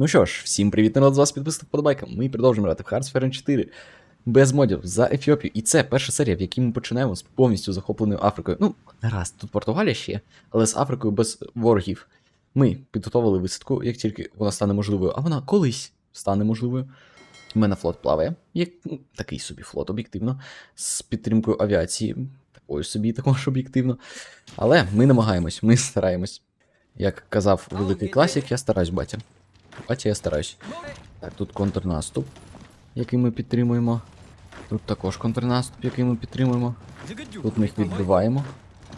Ну що ж, всім привіт, народ, з вас підписник Подобайка. Ми продовжуємо грати в Hearts 4 без модів за Ефіопію. І це перша серія, в якій ми починаємо з повністю захопленою Африкою. Ну, не раз, тут Португалія ще є, але з Африкою без ворогів. Ми підготовили висадку, як тільки вона стане можливою, а вона колись стане можливою. У мене флот плаває, як ну, такий собі флот, об'єктивно, з підтримкою авіації, такою собі також об'єктивно. Але ми намагаємось, ми стараємось. Як казав великий класик, я стараюсь, батя. Батя, я стараюсь. Так, тут контрнаступ, який ми підтримуємо. Тут також контрнаступ, який ми підтримуємо. Тут ми їх відбиваємо.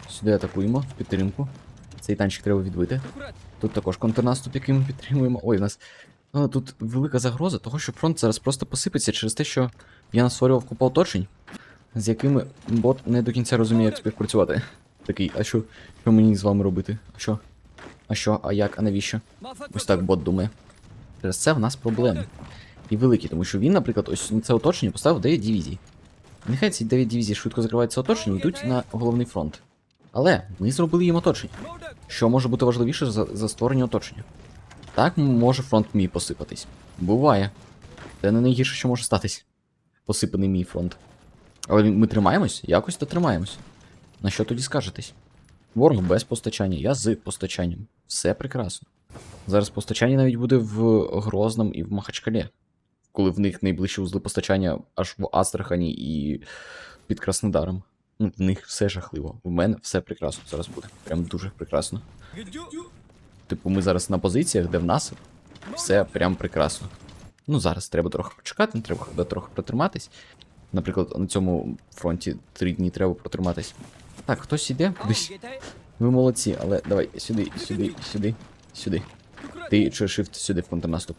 Сюди атакуємо в підтримку. Цей танчик треба відбити. Тут також контрнаступ, який ми підтримуємо. Ой, у нас. Ну, тут велика загроза, того, що фронт зараз просто посипеться через те, що я настворював купа оточень, з якими бот не до кінця розуміє, як співпрацювати. Такий, а що, що мені з вами робити? А що? А що, а як, а навіщо? Ось так бот думає. Через це в нас проблеми. І великі, тому що він, наприклад, ось це оточення поставив 9 дивізій. Нехай ці 9 дивізій швидко закривають це оточення і йдуть на головний фронт. Але ми зробили їм оточення. Що може бути важливіше за, за створення оточення? Так може фронт мій посипатись. Буває. Це не найгірше, що може статись. Посипаний мій фронт. Але ми тримаємось? Якось то тримаємось. На що тоді скажетесь? Ворог без постачання, я з постачанням. Все прекрасно. Зараз постачання навіть буде в Грозному і в Махачкалі. Коли в них найближчі узли постачання аж в Астрахані і під Краснодаром. Ну, в них все жахливо. В мене все прекрасно зараз буде. Прям дуже прекрасно. Типу, ми зараз на позиціях, де в нас все прям прекрасно. Ну, зараз треба трохи почекати, треба трохи протриматись. Наприклад, на цьому фронті три дні треба протриматись. Так, хтось іде кудись. Ви молодці, але давай сюди, сюди, сюди, сюди. Ти чи shift сюди в контрнаступ.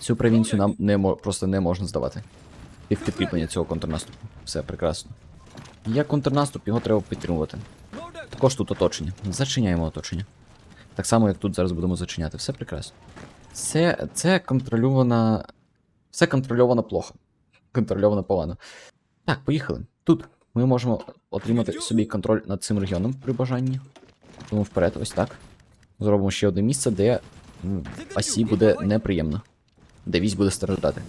Цю провінцію нам не мо- просто не можна здавати. І в підкріплення цього контрнаступу. Все прекрасно. Є контрнаступ, його треба підтримувати. Також тут оточення. Зачиняємо оточення. Так само, як тут зараз будемо зачиняти. Все прекрасно. Це, це контрольована. Все контрольовано плохо. Контрольовано погано. Так, поїхали. Тут ми можемо отримати собі контроль над цим регіоном при бажанні. Тому вперед, ось так. Зробимо ще одне місце, де осі буде неприємно. Де вісь буде страждати.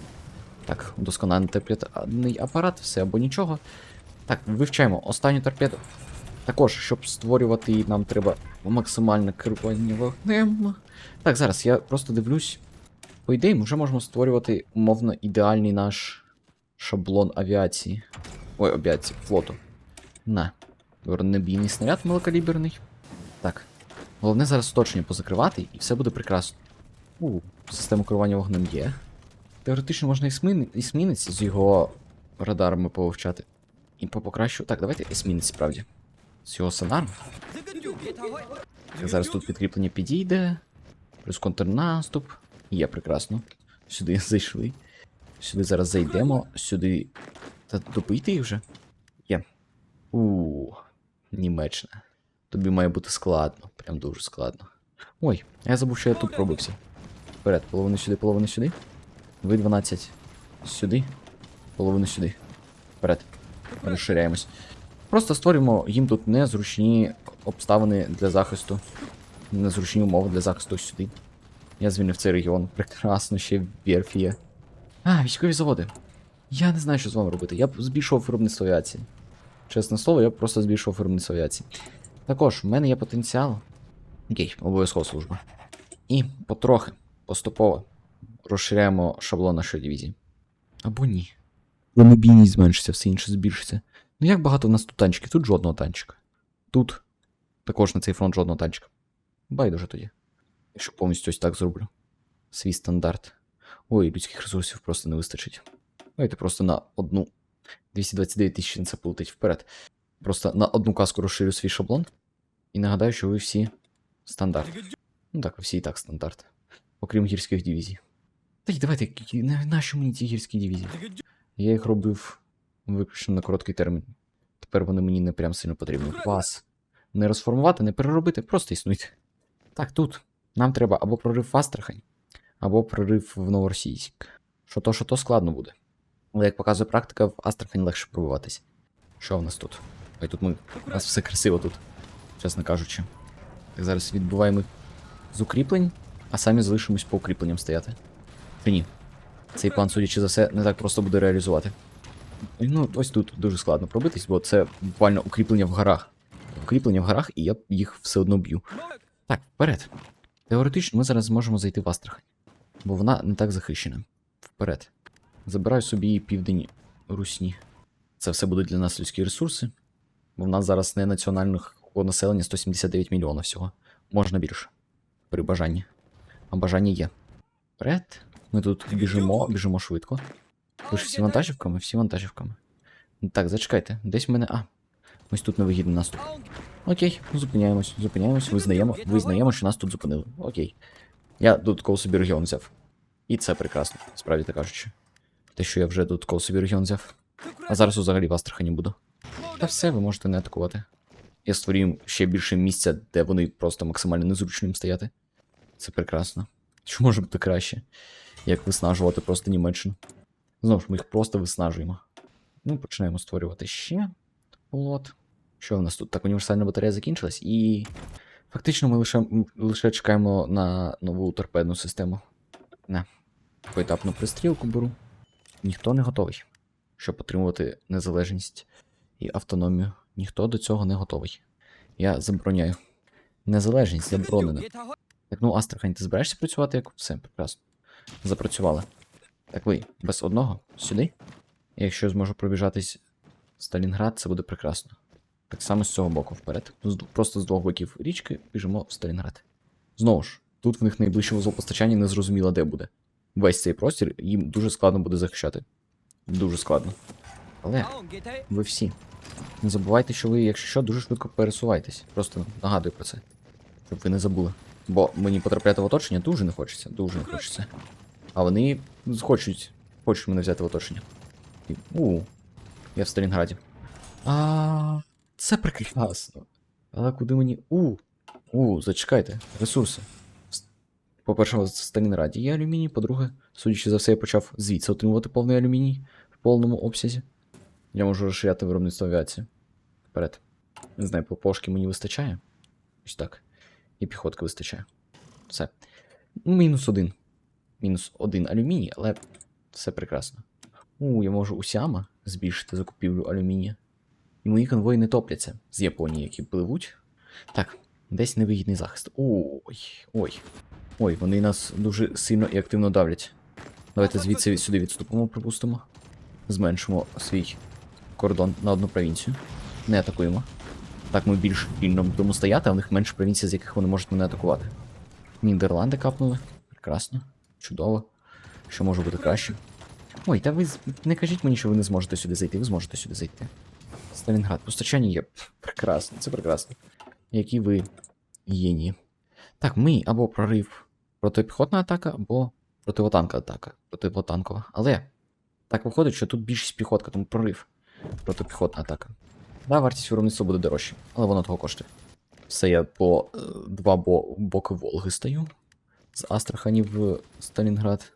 Так, удосконалений торпедний апарат, все або нічого. Так, вивчаємо останню торпеду. Також, щоб створювати її, нам треба максимальне керування вогнем. Так, зараз я просто дивлюсь. По ідеї, ми вже можемо створювати умовно ідеальний наш шаблон авіації. Ой, авіації, флоту. На. Бронебійний снаряд малокаліберний. Так. Головне зараз оточення позакривати, і все буде прекрасно. У, систему керування вогнем є. Теоретично можна есмін... есмінець з його радарами повивчати. І попокращу. Так, давайте есмінець справді. З його сонаром. Зараз тут підкріплення підійде. Плюс контрнаступ. Є прекрасно. Сюди зайшли. Сюди зараз зайдемо. Сюди. Та добити їх вже? Є. У Німеччина. Тобі має бути складно. Прям дуже складно. Ой, я забув, що я тут пробився. Вперед, половину сюди, половину сюди. Ви 12 сюди. Половину сюди. Вперед. Розширяємось. Просто створюємо їм тут незручні обставини для захисту. Незручні умови для захисту сюди. Я звільнив цей регіон. Прекрасно, ще верфі є. А, військові заводи. Я не знаю, що з вами робити. Я б збільшував виробництво авіації. Чесне слово, я б просто збільшував виробництво авіації. Також, в мене є потенціал. Окей, обов'язково служба. І потрохи, поступово розширяємо шаблон нашої дивізії. Або ні. Бронебійність зменшиться, все інше збільшиться. Ну як багато в нас тут танчиків? Тут жодного танчика. Тут також на цей фронт жодного танчика. Байдуже тоді. Якщо повністю ось так зроблю. Свій стандарт. Ой, людських ресурсів просто не вистачить. Давайте просто на одну. 229 тисяч це полетить вперед. Просто на одну каску розширю свій шаблон. І нагадаю, що ви всі стандарт. Ну так, всі і так стандарт. Окрім гірських дивізій. Та й давайте, нащо мені ці гірські дивізії? Я їх робив виключно на короткий термін. Тепер вони мені не прям сильно потрібні. Вас не розформувати, не переробити, просто існуйте. Так, тут нам треба або прорив в Астрахань, або прорив в Новоросійськ. Що то, що то складно буде. Але як показує практика, в Астрахань легше пробиватись. Що в нас тут? Ой, тут ми. У нас все красиво тут, чесно кажучи. Так, зараз відбуваємо з укріплень а самі залишимось по укріпленням стояти. Чи ні? Цей план, судячи за все, не так просто буде реалізувати. Ну, ось тут дуже складно пробитись, бо це буквально укріплення в горах. Укріплення в горах, і я їх все одно б'ю. Так, вперед. Теоретично ми зараз зможемо зайти в Астрахань, бо вона не так захищена. Вперед. Забираю собі південь Русні. Це все будуть для нас людські ресурси, бо в нас зараз не національних населення 179 мільйонів всього. Можна більше. При бажанні. А бажання є. Вперед. Ми тут біжимо, біжимо швидко. Ви ж всі вантажівками, всі вантажівками. Так, зачекайте, десь в мене. А. Ось тут невигідний наступ. Окей, зупиняємось, зупиняємось, визнаємо, визнаємо, що нас тут зупинили. Окей. Я додатково собі регіон взяв. І це прекрасно, справді так кажучи. Те, що я вже додатково собі регіон взяв. А зараз взагалі в Астрахані буду. Та все, ви можете не атакувати. Я створюю ще більше місця, де вони просто максимально незручно їм стояти. Це прекрасно. Що може бути краще? Як виснажувати просто Німеччину? Знову ж, ми їх просто виснажуємо. Ну, починаємо створювати ще. От. Що в нас тут? Так, універсальна батарея закінчилась, і. Фактично ми лише, лише чекаємо на нову торпедну систему. Не. Поетапну пристрілку беру. Ніхто не готовий, щоб отримувати незалежність і автономію. Ніхто до цього не готовий. Я забороняю. Незалежність заборонена. Так, ну, Астрахань, ти збираєшся працювати як все, прекрасно. Запрацювали. Так ви, без одного, сюди. І якщо я зможу пробіжатись в Сталінград, це буде прекрасно. Так само з цього боку вперед. Просто з двох боків річки біжимо в Сталінград. Знову ж, тут в них найближче вузол постачання не зрозуміло, де буде. Весь цей простір їм дуже складно буде захищати. Дуже складно. Але ви всі. Не забувайте, що ви, якщо що, дуже швидко пересуваєтесь. Просто нагадую про це. Щоб ви не забули. Бо мені потрапляти в оточення дуже не хочеться, дуже не хочеться. А вони хочуть, хочуть мене взяти в оточення. І, у, я в Сталінграді. А, це прекрасно. Але куди мені. У. У, зачекайте, ресурси. По-перше, в Сталінграді є алюміній, по-друге, судячи за все, я почав звідси отримувати повний алюміній в повному обсязі. Я можу розширяти виробництво авіації. Вперед. Не знаю, по пошки мені вистачає. Ось так. І піхотки вистачає. Все. Ну, Мінус один. Мінус один алюміній, але все прекрасно. У, я можу усяма збільшити закупівлю алюмінія. І мої конвої не топляться з Японії, які пливуть. Так, десь невигідний захист. Ой, ой. Ой, вони нас дуже сильно і активно давлять. Давайте звідси сюди відступимо, припустимо. Зменшимо свій кордон на одну провінцію. Не атакуємо. Так ми більш вільно будемо стояти, а в них менше провінцій, з яких вони можуть мене атакувати. Нідерланди капнули. Прекрасно. Чудово. Що може бути краще? Ой, та ви не кажіть мені, що ви не зможете сюди зайти, ви зможете сюди зайти. Сталінград, постачання є. Прекрасно, це прекрасно. Які ви єні. Так, ми або прорив протипіхотна атака, або противотанкова атака. Противотанкова. Але так виходить, що тут більшість піхотка, тому прорив. Протипіхотна атака. Да, вартість виробництва буде дорожче, але воно того коштує. Все, я по е, два бо, боки Волги стою. З Астрахані в Сталінград.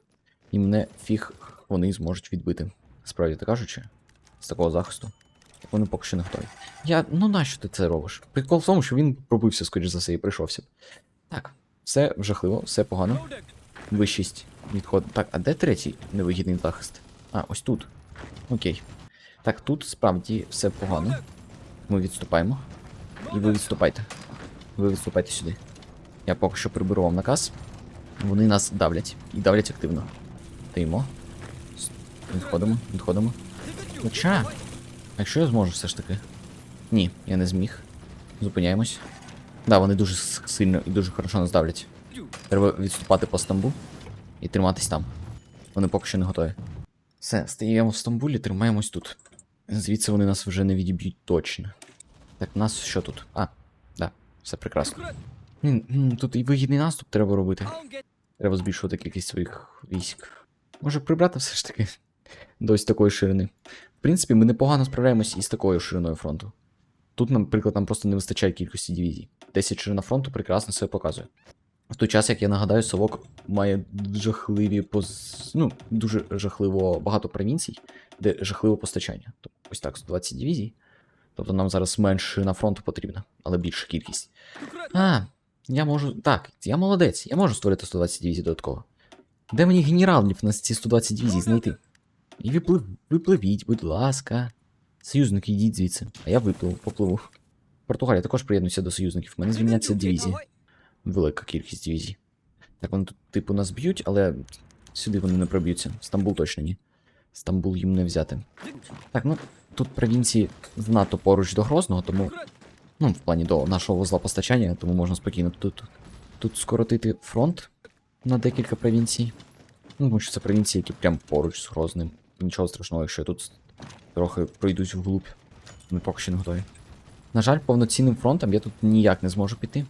І мене фіг вони зможуть відбити. Справді так кажучи, з такого захисту. Вони поки що не готові. Я. Ну нащо ти це робиш? Прикол в тому, що він пробився, скоріш за все, і прийшовся. Так, все жахливо, все погано. Вищість відход. Так, а де третій невигідний захист? А, ось тут. Окей. Так, тут справді все погано. Ми відступаємо. І ви відступайте. Ви відступайте сюди. Я поки що приберу вам наказ. Вони нас давлять. І давлять активно. Стоїмо. Відходимо, відходимо. Хоча. Якщо я зможу все ж таки. Ні, я не зміг. Зупиняємось. Да, вони дуже сильно і дуже хорошо нас давлять. Треба відступати по Стамбу і триматись там. Вони поки що не готові. Все, стаємо в Стамбулі, тримаємось тут. Звідси вони нас вже не відіб'ють точно. Так, нас що тут? А, да, все прекрасно. Тут і вигідний наступ треба робити. Треба збільшувати кількість своїх військ. Може прибрати все ж таки до ось такої ширини. В принципі, ми непогано справляємось із такою шириною фронту. Тут, наприклад, нам просто не вистачає кількості дивізій. 10 ширина фронту прекрасно себе показує. В той час, як я нагадаю, Совок має жахливі поз... ну, дуже жахливо багато провінцій, де жахливе постачання. Ось так, 120 дивізій. Тобто нам зараз менше на фронту потрібно, але більша кількість. А, Я можу. Так, я молодець, я можу створити 120 дивізій додатково. Де мені генералів на ці 120 дивізій знайти? І виплив, випливіть, будь ласка. Союзники, йдіть звідси. А я виплив, попливу. Португалія також приєднується до союзників. У мене звільняться дивізії. Велика кількість дивізій. Так, вони тут, типу, нас б'ють, але сюди вони не проб'ються. Стамбул точно ні. Стамбул їм не взяти. Так, ну тут провінції занадто поруч до Грозного, тому. Ну, в плані до нашого вузла постачання, тому можна спокійно тут, тут скоротити фронт на декілька провінцій. Ну, тому що це провінції, які прям поруч з Грозним. Нічого страшного, якщо я тут трохи пройдусь вглуб. Ми поки що не готові. На жаль, повноцінним фронтом я тут ніяк не зможу піти.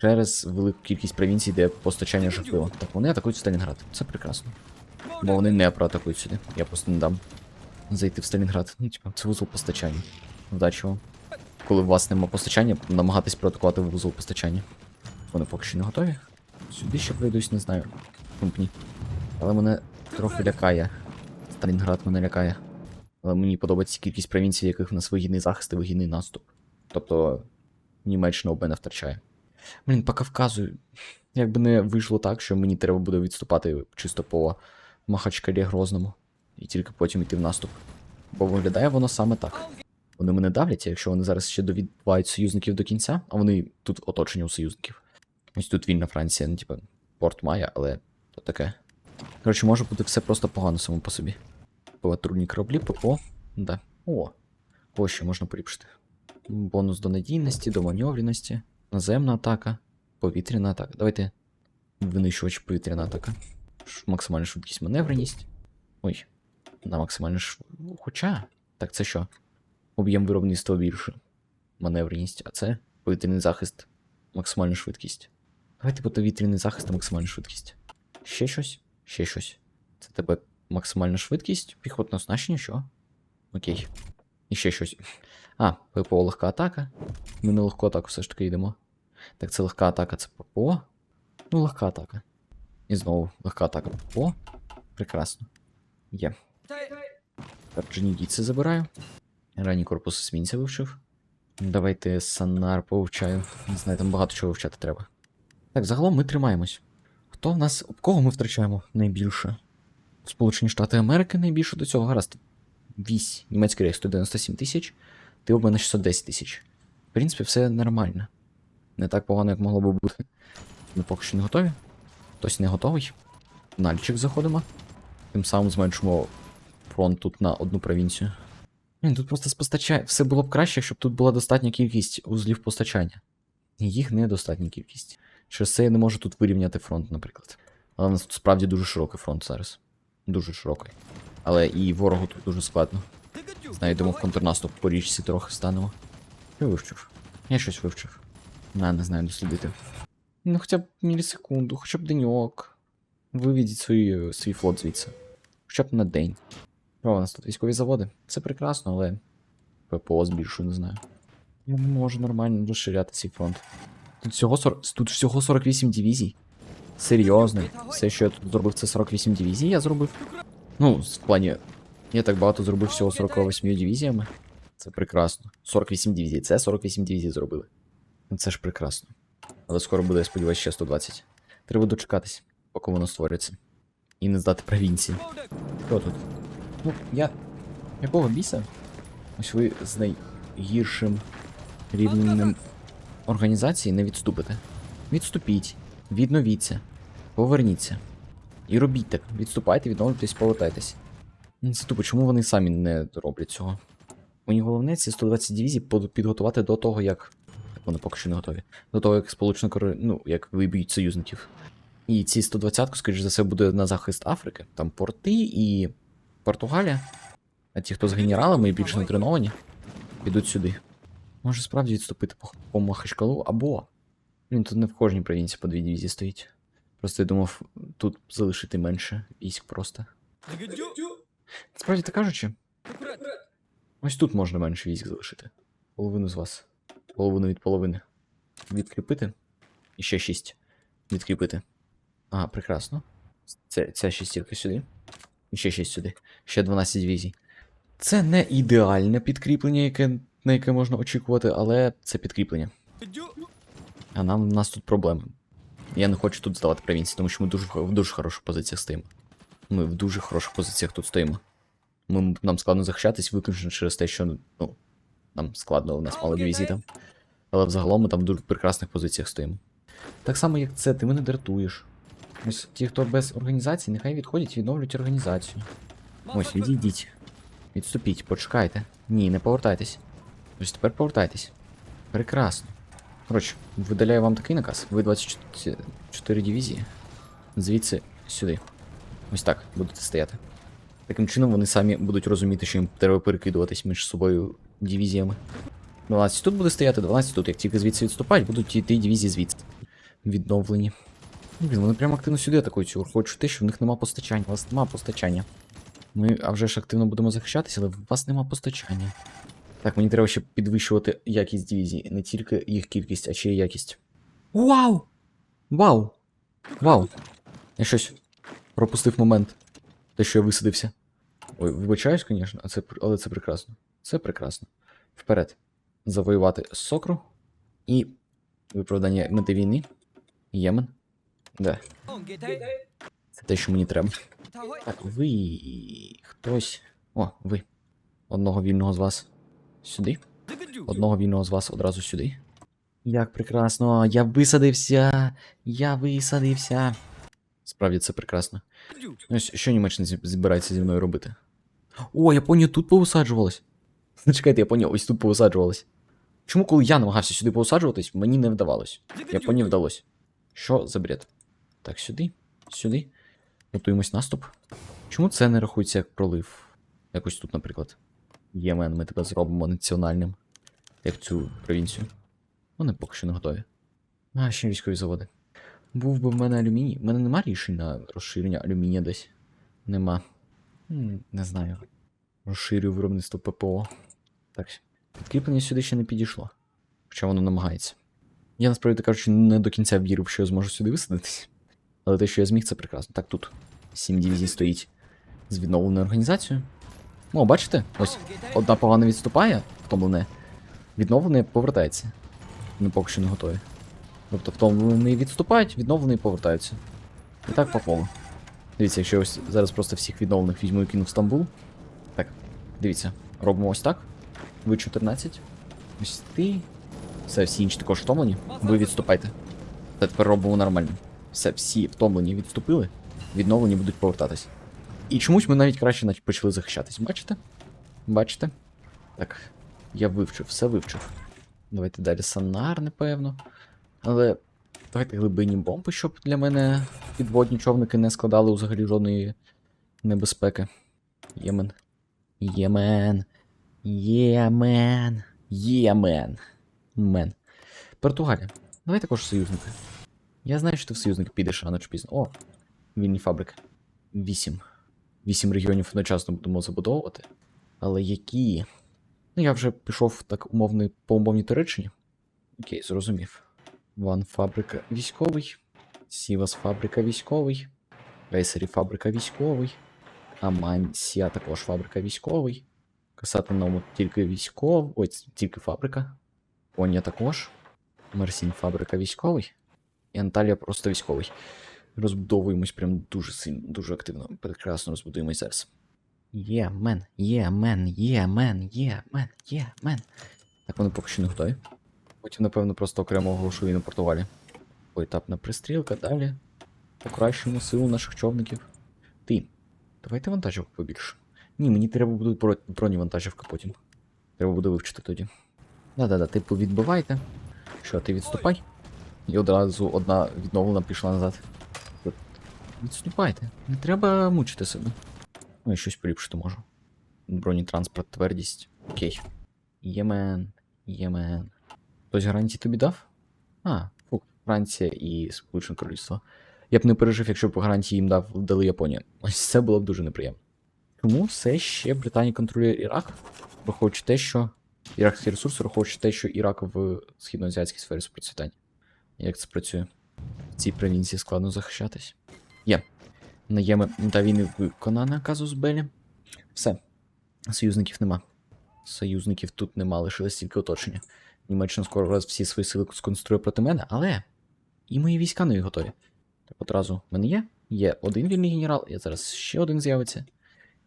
Через велику кількість провінцій, де постачання жахливо. Так вони атакують Сталінград. Це прекрасно. Бо вони не проатакують сюди. Я просто не дам зайти в Сталінград. Ну, типа, це вузол постачання. Вдачі. Коли у вас нема постачання, намагатись проатакувати вузол постачання. Вони поки що не готові. Сюди ще пройдусь, не знаю. Компні. Але мене трохи лякає. Сталінград мене лякає. Але мені подобається кількість провінцій, яких в нас вигідний захист і вигідний наступ. Тобто Німеччина об мене втрачає. Блін, по Кавказу. Якби не вийшло так, що мені треба буде відступати чисто по Махачкалі Грозному. І тільки потім йти в наступ. Бо виглядає воно саме так. Вони мене давлять, якщо вони зараз ще довідбувають союзників до кінця, а вони тут оточені у союзників. Ось тут вільна Франція, ну, типа, порт має, але то таке. Коротше, може бути все просто погано само по собі. Патрульні кораблі, ППО. Да. О. Ось що можна поліпшити. Бонус до надійності, до маневреності, наземна атака, повітряна атака. Давайте. Винищувач повітряна атака. Максимальна швидкість маневреність. Ой. На максимальну ш... Хоча. Так, це що? Об'єм виробництва більше. Маневреність, а це повітряний захист, максимальна швидкість. Давайте повітряний захист та максимальна швидкість. Ще щось? Ще щось. Це тебе максимальна швидкість, піхотне оснащення, що? Окей. І ще щось. А, ППО легка атака. Ми на легку атаку все ж таки йдемо. Так, це легка атака, це ППО. Ну, легка атака. І знову легка атака ППО. Прекрасно. Є. Орджонідійці забираю. Ранній корпус есмінця вивчив. Давайте Санар повчаю. Не знаю, там багато чого вивчати треба. Так, загалом ми тримаємось. Хто в нас. Кого ми втрачаємо найбільше? Сполучені Штати Америки найбільше до цього. Гаразд. Вісь. Німецький рейх 197 тисяч. Ти у мене 610 тисяч. В принципі, все нормально. Не так погано, як могло би бути. Ми поки що не готові. Хтось не готовий. Нальчик заходимо. Тим самим зменшимо фронт тут на одну провінцію. Блін, тут просто спостачає. Все було б краще, щоб тут була достатня кількість узлів постачання. Їх недостатня кількість. Через це я не можу тут вирівняти фронт, наприклад. Але у нас тут справді дуже широкий фронт зараз. Дуже широкий. Але і ворогу тут дуже складно. Знайдемо в контрнаступ по річці трохи станемо. Я вивчив. Я щось вивчив. На, не знаю, дослідити. Ну, хоча б мілісекунду, хоча б деньок. Виведіть свій, свій флот звідси. Хоча б на день. Що у нас тут військові заводи? Це прекрасно, але ППО збільшую, не знаю. Я не можу нормально розширяти цей фронт. Тут всього, 40... тут всього 48 дивізій. Серйозно. Все, що я тут зробив, це 48 дивізій, я зробив. Ну, в плані. Я так багато зробив всього 48 дивізіями. Це прекрасно. 48 дивізій. Це 48 дивізій зробили. Ну, Це ж прекрасно. Але скоро буде, я сподіваюся, ще 120. Треба дочекатись, поки воно створиться. І не здати провінції. Що тут? Ну, я. Якого біса? Ось ви з найгіршим рівнем організації не відступите. Відступіть, відновіться, поверніться. І робіть так. Відступайте, відновлюйтесь, повертайтесь. Ну, Це тупо, чому вони самі не роблять цього? Мені головне ці 120 дивізій підготувати до того, як. Вони поки що не готові. До того, як Сполучена Корея, ну, як виб'ють союзників. І ці 120, скоріш за все, буде на захист Африки. Там порти і Португалія. А ті, хто з генералами і більш не треновані, підуть сюди. Може справді відступити по, Махачкалу або. Він тут не в кожній провінції по дві дивізії стоїть. Просто я думав, тут залишити менше військ просто. Справді так кажучи, ось тут можна менше військ залишити. Половину з вас. Половину від половини. Відкріпити. І ще шість. Відкріпити. Ага, прекрасно. Це, ця шістірка сюди. І ще 6 сюди. Ще 12 дивізій. Це не ідеальне підкріплення, яке, на яке можна очікувати, але це підкріплення. А нам у нас тут проблеми. Я не хочу тут здавати провінції, тому що ми дуже, в дуже хороших позиціях стоїмо. Ми в дуже хороших позиціях тут стоїмо. Ми, нам складно захищатись виключно через те, що ну, нам складно, у нас мало дивізій там. Але взагалом ми там в дуже прекрасних позиціях стоїмо. Так само, як це, ти мене дратуєш. Ось ті, хто без організації, нехай відходять і відновлюють організацію. Ось, відійдіть. Відступіть, почекайте. Ні, не повертайтесь. Ось тепер повертайтесь. Прекрасно. Коротше, видаляю вам такий наказ. Ви 24 дивізії. Звідси сюди. Ось так будете стояти. Таким чином вони самі будуть розуміти, що їм треба перекидуватись між собою дивізіями. 12 тут буде стояти, 12 тут. Як тільки звідси відступають, будуть йти дивізії звідси. Відновлені. Блін, вони прямо активно сюди атакують. Хочу те, що в них нема постачання. У вас нема постачання. Ми а вже ж активно будемо захищатися, але у вас нема постачання. Так, мені треба ще підвищувати якість дивізії. Не тільки їх кількість, а ще й якість. Вау! Вау! Вау! Я щось пропустив момент. Те, що я висадився. Ой, вибачаюсь, звісно, це, але це прекрасно. Це прекрасно. Вперед. Завоювати Сокру і виправдання мети війни. Ємен. Де? Це те, що мені треба. Так, ви хтось. О, ви. Одного вільного з вас сюди. Одного вільного з вас одразу сюди. Як прекрасно! Я висадився! Я висадився! Справді це прекрасно. Ось що Німеччина збирається зі мною робити? О, Японія тут повисаджувалась. Ну, Чекайте, Японія ось тут повисаджувалась. Чому, коли я намагався сюди повисаджуватись, мені не вдавалось? Японії вдалося. Що за бред? Так, сюди, сюди. Готуємось наступ. Чому це не рахується як пролив? Якось тут, наприклад. Ємен, ми тебе зробимо національним. Як цю провінцію. Вони поки що не готові. А, ще військові заводи. Був би в мене алюміній. В мене нема рішень на розширення алюмінія десь. Нема. Не знаю. Розширюю виробництво ППО. Так. Підкріплення сюди ще не підійшло. Хоча воно намагається. Я насправді кажучи, не до кінця вірив, що я зможу сюди висадитись. Але те, що я зміг, це прекрасно. Так, тут сім дивізій стоїть з відновленою організацією. О, бачите? Ось одна погано відступає, втомлене. Відновлене повертається. Вони поки що не готові. Тобто втомлені відступають, відновлені повертаються. І так по колу. Дивіться, якщо ось зараз просто всіх відновлених візьму і кину в Стамбул. Так, дивіться, робимо ось так. Ви 14. Ось ти. Все, всі інші також втомлені. Ви відступайте. Та тепер робимо нормально. Все, всі втомлені відступили, відновлені будуть повертатись. І чомусь ми навіть краще почали захищатись. Бачите? Бачите? Так, я вивчив, все вивчив. Давайте далі сонар, напевно. Але давайте глибинні бомби, щоб для мене підводні човники не складали взагалі жодної небезпеки. Ємен. Ємен. Ємен. Ємен. Мен. Португалія. Давай також союзники. Я знаю, що ти в союзники підеш рано чи пізно. О, вільні фабрики. Вісім. Вісім регіонів одночасно будемо забудовувати. Але які. Ну, я вже пішов так умовний по умовній Туреччині. Окей, зрозумів. Ван фабрика військовий. Сівас фабрика військовий. Рейсері фабрика військовий. Амансія також фабрика військовий. Касати Касатиному тільки військовий. Ой, тільки фабрика. Понія також. Мерсінь фабрика військовий. І Анталія просто військовий. Розбудовуємось прям дуже сильно, дуже активно. Прекрасно розбудуємось зараз. Є, мен, є, мен, є, мен, є, мен, є, мен. Так вони поки що не готові. Потім, напевно, просто окремо оголошу війну Португалії. Поетапна пристрілка, далі. Покращимо силу наших човників. Ти. Давайте вантажівок побільше. Ні, мені треба буде бро- броневантажівка потім. Треба буде вивчити тоді. Да-да-да, ти повідбивайте. Що, ти відступай? І одразу одна відновлена пішла назад. Відступайте. Не треба мучити себе. Ну, я щось поліпшити можу. Бронетранспорт, твердість. Окей. Ємен. Ємен. Хтось гарантії тобі дав? А, фук, Франція і Сполучене Королівство. Я б не пережив, якщо б гарантії їм дав дали Японія. Ось це було б дуже неприємно. Чому все ще Британія контролює Ірак? Враховуючи те, що. Іракські ресурси, враховуючи те, що Ірак в східноазіатській сфері процвітання. Як це працює? В цій провінції складно захищатись. Є. Наєми та війни виконана казус Белі. Все. Союзників нема. Союзників тут нема, лишилось тільки оточення. Німеччина скоро раз всі свої сили сконцентрує проти мене, але і мої війська не готові. Так одразу в мене є. Є один вільний генерал, є зараз ще один з'явиться.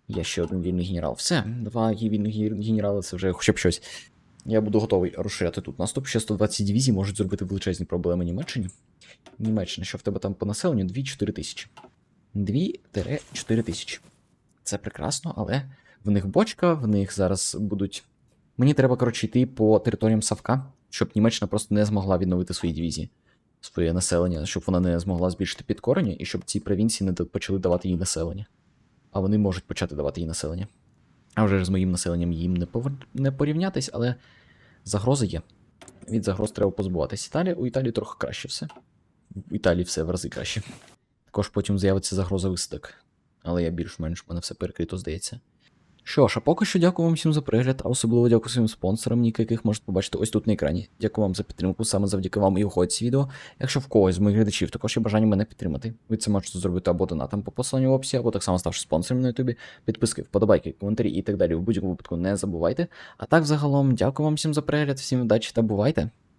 Є ще один вільний генерал. Все, два вільних генерали це вже хоча б щось. Я буду готовий розширяти тут наступ. Ще 120 дивізій можуть зробити величезні проблеми Німеччині. Німеччина, що в тебе там по населенню? 2-4 тисячі. 2-4 тисячі. Це прекрасно, але в них бочка, в них зараз будуть. Мені треба, коротше, йти по територіям Савка, щоб Німеччина просто не змогла відновити свої дивізії, своє населення, щоб вона не змогла збільшити підкорення, і щоб ці провінції не почали давати їй населення. А вони можуть почати давати їй населення. А вже з моїм населенням їм не, повер... не порівнятись, але загрози є. Від загроз треба позбуватись. Італія, у Італії трохи краще все. В Італії все в рази краще. Також потім з'явиться загроза висадок. Але я більш-менш мене все перекрито, здається. Що ж, а поки що дякую вам всім за перегляд, а особливо дякую своїм спонсорам, ніки яких можете побачити ось тут на екрані. Дякую вам за підтримку, саме завдяки вам і виходить ці відео. Якщо в когось з моїх глядачів також є бажання мене підтримати, ви це можете зробити або донатом по посиланню в описі, або так само ставши спонсором на ютубі, підписки, вподобайки, коментарі і так далі. В будь-якому випадку не забувайте. А так, загалом, дякую вам всім за перегляд, всім удачі та бувайте!